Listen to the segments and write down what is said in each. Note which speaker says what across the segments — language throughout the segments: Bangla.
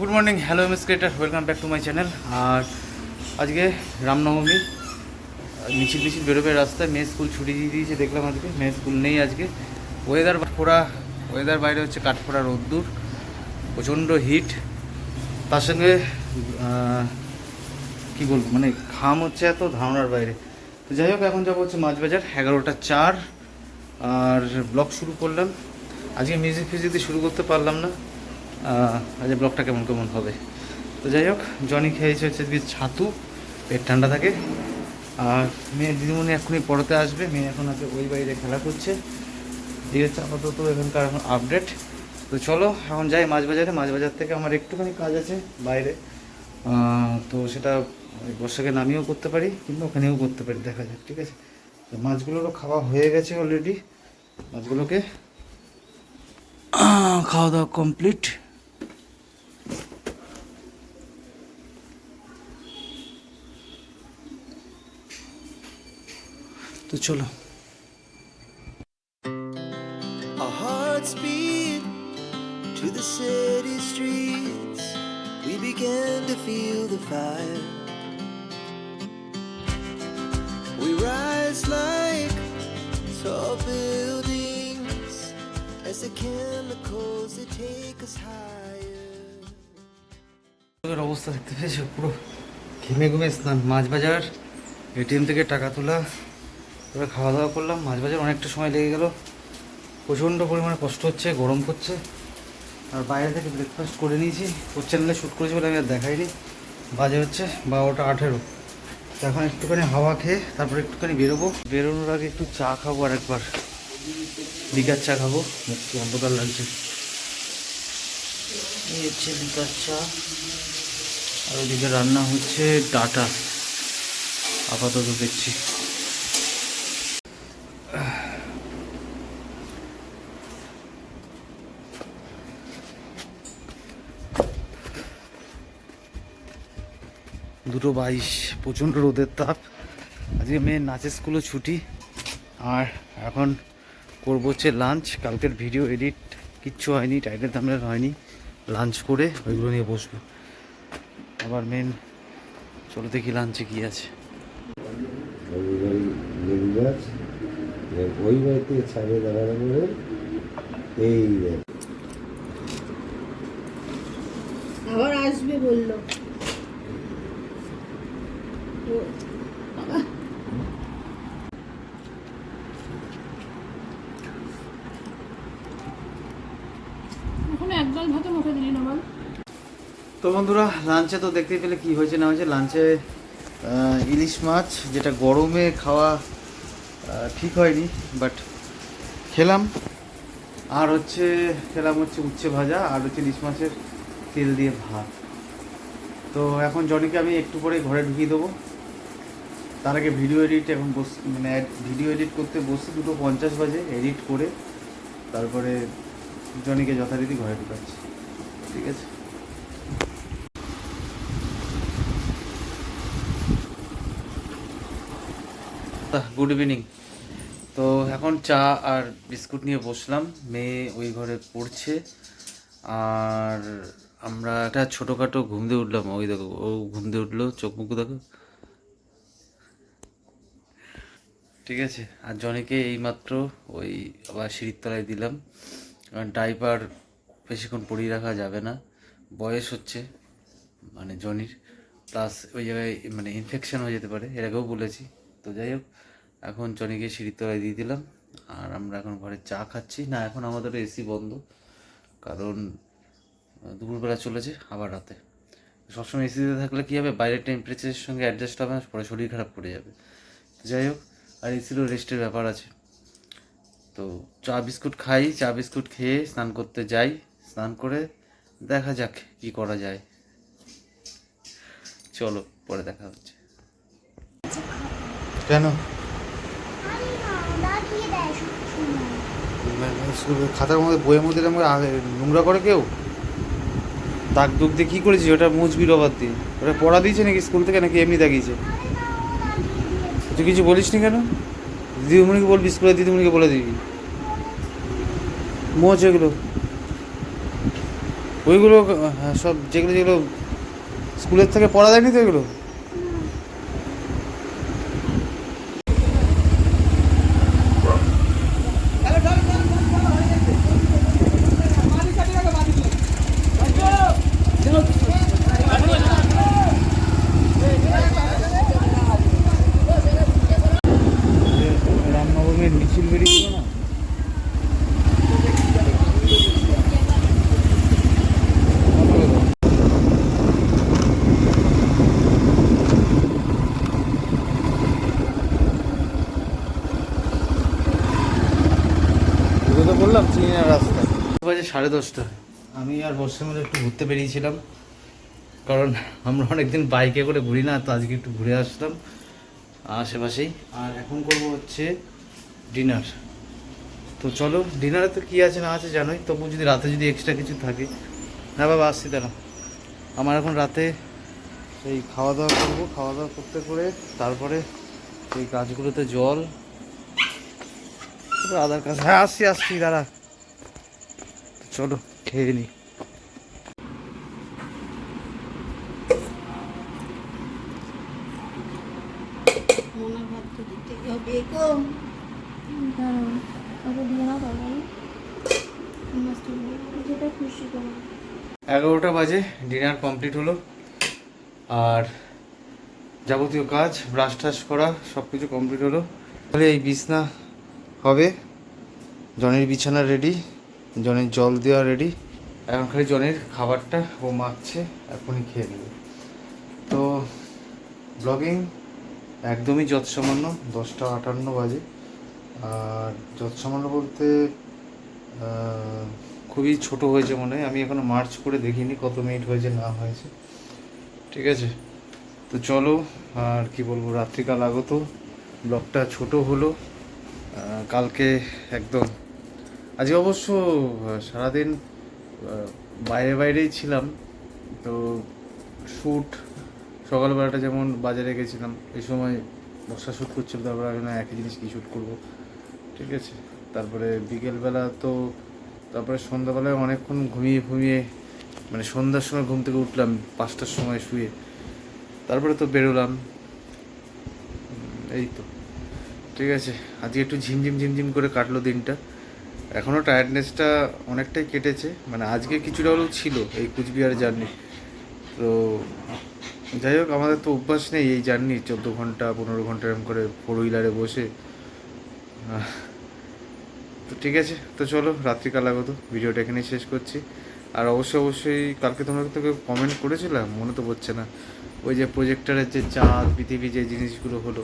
Speaker 1: Morning hello M creator welcome back to my channel আর আজকে রামনবমী। মিছিল মিছিল বেরোবে রাস্তায়। মেয়ে স্কুল ছুটি দিয়ে দিয়েছে, দেখলাম আজকে। মেয়ে স্কুল নেই আজকে। ওয়েদার ফোড়া ওয়েদার বাইরে হচ্ছে কাঠফোড়া রোদ্দুর। প্রচণ্ড হিট তার সঙ্গে কি বলব? মানে ঘাম হচ্ছে এত ধারণার বাইরে। তো যাই হোক, এখন যাব হচ্ছে মাছ বাজার এগারোটা চার। আর ব্লগ শুরু করলাম। আজকে মিউজিক ফিউজিক দিয়ে শুরু করতে পারলাম না। আজকে ব্লগটা কেমন কেমন হবে? তো যাই হোক, জনি খেয়েছে হচ্ছে ছাতু, পেট ঠান্ডা থাকে। আর মেয়ে দিদিমণি এখনই পড়াতে আসবে, মেয়ে এখন আছে ওই বাইরে খেলা করছে। এই হচ্ছে আপাতত এখানকার এখন আপডেট তো চলো, এখন যাই মাছ বাজারে মাছ বাজার থেকে আমার একটুখানি কাজ আছে বাইরে। তো সেটা বর্ষাকে নামিয়েও করতে পারি, কিংবা ওখানেও করতে পারি, দেখা যাক, ঠিক আছে? তো মাছগুলোরও খাওয়া হয়ে গেছে অলরেডি মাছগুলোকে খাওয়া দাওয়া কমপ্লিট তো চলো
Speaker 2: to the city streets. We began to feel the fire. We rise like tall buildings as the chemicals they take us higher.
Speaker 1: অবস্থা দেখতে পেয়েছ পুরো ঘেমে ঘুমে স্নান মাছ বাজার এটিএম থেকে টাকা তোলা তারপরে খাওয়া দাওয়া করলাম মাছ বাজার অনেকটা সময় লেগে গেল। প্রচণ্ড পরিমাণে কষ্ট হচ্ছে, গরম করছে আর বাইরে থেকে ব্রেকফাস্ট করে নিয়েছি। ওর চ্যানেলে শ্যুট করেছি বলে আমি আর দেখাইনি। বাজে হচ্ছে বারোটা আঠেরো। এখন একটুখানি হাওয়া খেয়ে তারপরে একটুখানি বেরোবো। বেরোনোর আগে একটু চা খাব আর একবার। বিকার চা খাব। একটু অন্ধকার লাগছে। এই হচ্ছে বিকার চা। আর ওদিকে রান্না হচ্ছে ডাটা। আপাতত দেখছি। দুটো বাইশ, প্রচণ্ড রোদের তাপ। আজকে মেয়ের নাচের স্কুলে ছুটি। আর এখন করব হচ্ছে লাঞ্চ কালকের ভিডিও এডিট কিচ্ছু হয়নি, টাইটেল থামলেন হয়নি। লাঞ্চ করে ওইগুলো নিয়ে বসবো। আবার মেন চলো দেখি লাঞ্চে কি আছে।
Speaker 3: ওই এই
Speaker 4: আবার আসবে বলল ও- বাবা। এখন একদল ভাত মুখে দিলি না বল
Speaker 1: তো বন্ধুরা, লাঞ্চে তো দেখতেই পেলে কি হয়েছে না হয়েছে। লাঞ্চে ইলিশ মাছ, যেটা গরমে খাওয়া ঠিক হয়নি বাট খেলাম। আর হচ্ছে, খেলাম হচ্ছে উচ্ছে ভাজা, আর হচ্ছে ইলিশ মাছের তেল দিয়ে ভাত। তো এখন জনিকে আমি একটু পরে ঘরে ঢুকিয়ে দেবো। তার আগে ভিডিও এডিট এখন বস মানে ভিডিও এডিট করতে বসে দুটো পঞ্চাশ বাজে এডিট করে তারপরে জনিকে যথারীতি ঘরে ঢুকাচ্ছি। ঠিক আছে? গুড ইভিনিং তো এখন চা আর বিস্কুট নিয়ে বসলাম। মেয়ে ওই ঘরে পড়ছে। আর আমরা একটা ছোটোখাটো ঘুম দিয়ে উঠলাম। ওই দেখো, ও ঘুম দিয়ে উঠল, চোখ মুখ দেখো। ঠিক আছে? আর জনিকে এইমাত্র ওই আবার সিঁড়ির তলায় দিলাম। কারণ ডাইপার বেশিক্ষণ পরিয়ে রাখা যাবে না। বয়স হচ্ছে মানে জনির। প্লাস ওই জায়গায় মানে ইনফেকশন হয়ে যেতে পারে, এর আগেও বলেছি। তো যাই হোক, এখন জনিকে সিঁড়ির তলায় দিয়ে দিলাম। আর আমরা এখন ঘরে চা খাচ্ছি। না, এখন আমাদের এসি বন্ধ। কারণ দুপুরবেলা চলেছে, আবার রাতে। সবসময় এসিতে থাকলে কী হবে? বাইরের টেম্পারেচারের সঙ্গে অ্যাডজাস্ট হবে না, পরে শরীর খারাপ পড়ে যাবে। যাই হোক আর এসিরও রেস্টের ব্যাপার আছে। তো চা বিস্কুট খাই, চা বিস্কুট খেয়ে স্নান করতে যাই, স্নান করে দেখা যাক কি করা যায়। চলো, পরে দেখা হচ্ছে। কেন? খাতার মধ্যে, বইয়ের মধ্যে আগে নোংরা করে কেউ? দাগ দুগ দিয়ে কী করেছিস? ওটা মুছবি রবার দিয়ে। ওটা পড়া দিয়েছে নাকি স্কুল থেকে নাকি এমনি দাগিয়েছে তুই কিছু বলিস নি কেন? দিদিমণিকে বলবি স্কুলে দিদিমণিকে বলে দিবি। মোচ এগুলো। ওইগুলো সব যেগুলো যেগুলো স্কুলের থেকে পড়া দেয়নি তো এগুলো রামনবমীর মিছিল বেরিয়েছিল না তো বললাম চিনি না রাস্তা বাজে সাড়ে দশটা। আমি আর বর্ষার মধ্যে একটু ঘুরতে বেরিয়েছিলাম। কারণ আমরা অনেকদিন বাইকে করে ঘুরি না, তো আজকে একটু ঘুরে আসলাম আশেপাশেই। আর এখন করব হচ্ছে ডিনার। তো চলো, ডিনারে তো কী আছে না আছে জানোই, তবু যদি রাতে যদি এক্সট্রা কিছু থাকে। হ্যাঁ বাবা, আসছি দাঁড়া আমার এখন রাতে এই খাওয়া দাওয়া করব। খাওয়া দাওয়া করতে করে তারপরে এই গাছগুলোতে জল আদার কাজ। হ্যাঁ আসছি আসছি, দাঁড়া। চলো, খেয়ে নিই এগারোটা বাজে ডিনার কমপ্লিট হলো। আর যাবতীয় কাজ ব্রাশ টাশ করা সব কিছু কমপ্লিট হলো। তাহলে এই বিছনা হবে, জনের বিছানা রেডি জনের জল দেওয়া রেডি এখন খালি জনের খাবারটা ও মাখছে, এখনই খেয়ে নেবে। তো ব্লগিং একদমই যৎসামান্য, দশটা আটান্ন বাজে। আর যৎসামান্য বলতে খুবই ছোট হয়েছে মনে হয়। আমি এখনও মার্চ করে দেখিনি কত মিনিট হয়েছে, না হয়েছে। ঠিক আছে? তো চলো, আর কি বলব, রাত্রিকাল আগত। ব্লগটা ছোট হলো। কালকে একদম আজকে অবশ্য সারাদিন বাইরে বাইরেই ছিলাম। তো শ্যুট সকালবেলাটা যেমন বাজারে গেছিলাম, এই সময় বর্ষা শ্যুট করছিল, তারপরে আমি না একই জিনিস কি শ্যুট করব। ঠিক আছে? তারপরে বিকেলবেলা তো, তারপরে সন্ধ্যাবেলায় অনেকক্ষণ ঘুমিয়ে ঘুমিয়ে মানে সন্ধ্যার সময় ঘুম থেকে উঠলাম, পাঁচটার সময় শুয়ে। তারপরে তো বেরোলাম। এই তো। ঠিক আছে? আজকে একটু ঝিমঝিম ঝিমঝিম করে কাটলো দিনটা। এখনও টায়ার্ডনেসটা অনেকটাই কেটেছে। মানে আজকে কিছুটা হলেও ছিল এই কুচবিহার জার্নি তো যাই হোক, আমাদের তো অভ্যাস নেই এই জার্নি চোদ্দ ঘণ্টা, পনেরো ঘণ্টা এরকম করে ফোর হুইলারে বসে। তো ঠিক আছে, তো চলো রাত্রিকাল আগত, ভিডিওটা এখানেই শেষ করছি। আর অবশ্যই অবশ্যই কালকে তোমরা তো কমেন্ট করেছিলাম মনে তো পড়ছে না। ওই যে প্রজেক্টরের যে চাঁদ পৃথিবী যে জিনিসগুলো হলো,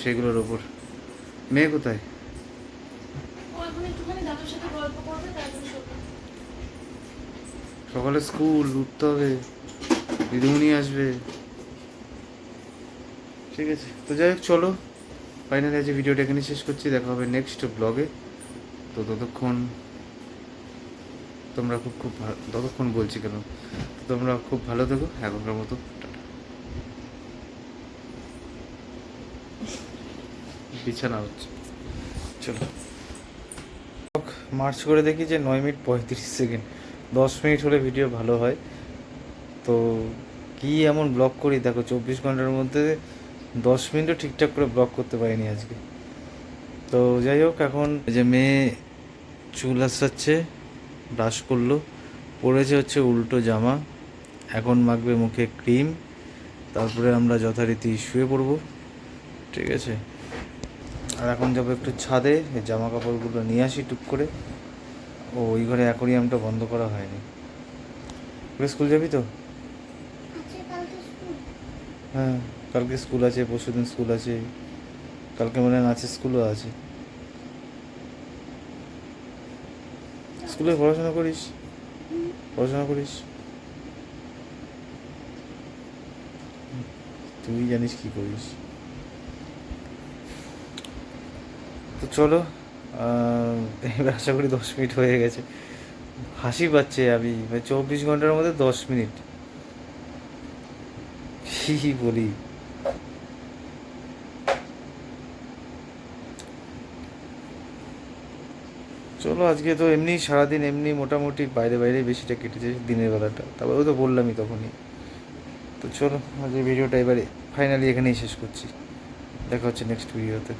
Speaker 1: সেগুলোর ওপর। মেয়ে কোথায়
Speaker 4: ও এখন একটুখানি দাদুর সাথে গল্প করবে তারপরে শোবে
Speaker 1: সকালে স্কুল, উঠতে হবে। দিদিমণি আসবে। ঠিক আছে। তো যাই হোক, চলো। ফাইনালি আজ ভিডিওটা এখানে শেষ করছি। দেখা হবে নেক্সট ব্লগে তো ততক্ষণ তোমরা খুব খুব ভালো ততক্ষণ বলছি কেন? তোমরা খুব ভালো থেকো। এখনকার মতো বিছানা হচ্ছে। চলো। মার্চ করে দেখি যে নয় মিনিট পঁয়ত্রিশ সেকেন্ড। দশ মিনিট হলে ভিডিও ভালো হয়। তো কি এমন ব্লগ করি? দেখো, চব্বিশ ঘণ্টার মধ্যে দশ মিনিটও ঠিকঠাক করে ব্লগ করতে পারিনি আজকে। তো যাই হোক, এখন যে মেয়ে চুল আসাচ্ছে ব্রাশ করল, পরেছে হচ্ছে উল্টো জামা, এখন মাখবে মুখে ক্রিম, তারপরে আমরা যথারীতি শুয়ে পড়ব, ঠিক আছে? আর এখন যাব একটু ছাদে জামা কাপড়গুলো নিয়ে আসি টুক করে। ও ওই ঘরে অ্যাকোরিয়ামটা বন্ধ করা হয়নি। তুই স্কুল যাবি তো? হ্যাঁ কালকে স্কুল আছে পরশু দিন স্কুল আছে। কালকে মনে নাচের স্কুলও আছে। স্কুলে পড়াশোনা করিস? পড়াশোনা করিস? তুই জানিস কি করিস। তো চলো আশা করি দশ মিনিট হয়ে গেছে। হাসি পাচ্ছে আমি মানে চব্বিশ ঘণ্টার মধ্যে দশ মিনিট। বলি। চলো আজকে তো এমনি সারাদিন এমনি মোটামুটি বাইরে বাইরে বেশিটা কেটেছে দিনের বেলাটা। তারপরে তো বললামই তখনই। তো চলো আজকে ভিডিওটা এবারে ফাইনালি এখানেই শেষ করছি। দেখা হচ্ছে নেক্সট ভিডিওতে